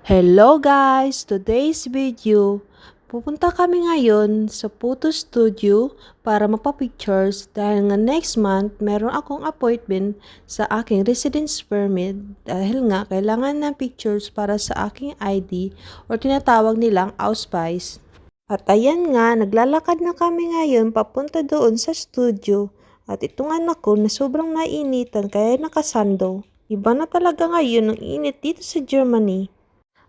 Hello guys! Today's video, pupunta kami ngayon sa photo studio para mapapictures dahil nga next month meron akong appointment sa aking residence permit dahil nga kailangan ng pictures para sa aking ID or tinatawag nilang Ausweis. At ayan nga, naglalakad na kami ngayon papunta doon sa studio at itong anak ko na sobrang nainitan kaya nakasando. Iba na talaga ngayon ang init dito sa Germany.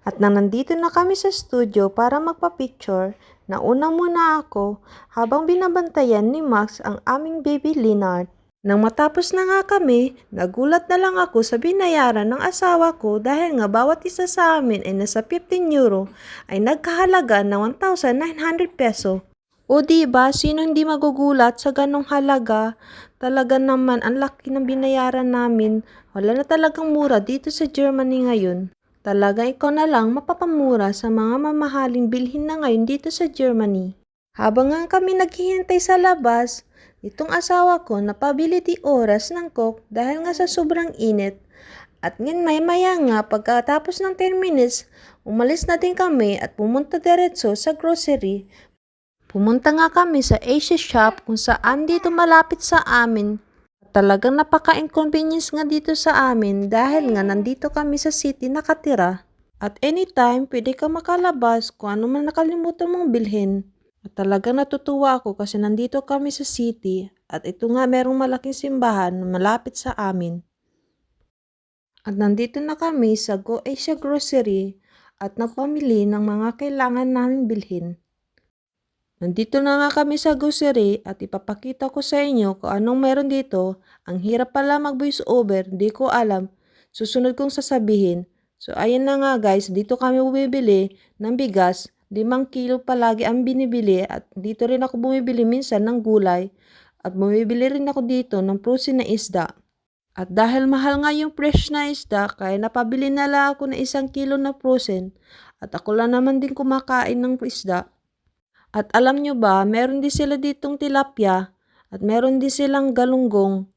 At nang nandito na kami sa studio para magpa-picture, nauna muna ako habang binabantayan ni Max ang aming baby Leonard. Nang matapos na nga kami, nagulat na lang ako sa binayaran ng asawa ko dahil nga bawat isa sa amin ay nasa 15 euro ay nagkahalaga ng 1,900 peso. O di ba sino hindi magugulat sa ganong halaga? Talaga naman ang laki ng binayaran namin. Wala na talagang mura dito sa Germany ngayon. Talaga ikaw na lang mapapamura sa mga mamahaling bilhin na ngayon dito sa Germany. Habang nga kami naghihintay sa labas, itong asawa ko napabili di oras ng coke dahil nga sa sobrang init. At ngayon may maya nga pagkatapos ng 10 minutes, umalis na din kami at pumunta diretso sa grocery. Pumunta nga kami sa Asia Shop kung saan dito malapit sa amin Talagang napaka-inconvenience nga dito sa amin dahil nga nandito kami sa city nakatira. At anytime, pwede ka makalabas kung ano man nakalimutan mong bilhin. At talagang natutuwa ako kasi nandito kami sa city at ito nga merong malaking simbahan na malapit sa amin. At nandito na kami sa Go Asia Grocery at nagpamili ng mga kailangan namin bilhin. Nandito na nga kami sa grocery at ipapakita ko sa inyo kung anong meron dito. Ang hirap pala mag voice over, di ko alam. Susunod kong sasabihin. So ayan na nga guys, dito kami bumibili ng bigas. 5 kilo palagi ang binibili at dito rin ako bumibili minsan ng gulay. At bumibili rin ako dito ng frozen na isda. At dahil mahal nga yung fresh na isda, kaya napabili na lang ako ng isang kilo na frozen. At ako lang naman din kumakain ng isda. At alam nyo ba, meron din sila ditong tilapia at meron din silang galunggong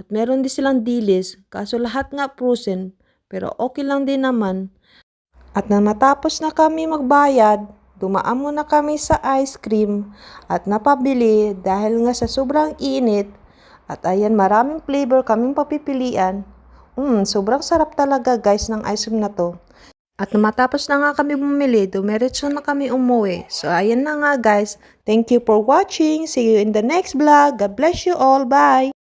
at meron din silang dilis. Kaso lahat nga frozen pero okay lang din naman. At nang matapos na kami magbayad, dumaan muna kami sa ice cream at napabili dahil nga sa sobrang init at ayan maraming flavor kaming papipilian. Mm, sobrang sarap talaga guys ng ice cream na to. At matapos na nga kami bumili, dumiretso na kami umuwi. So, ayan na nga guys. Thank you for watching. See you in the next vlog. God bless you all. Bye!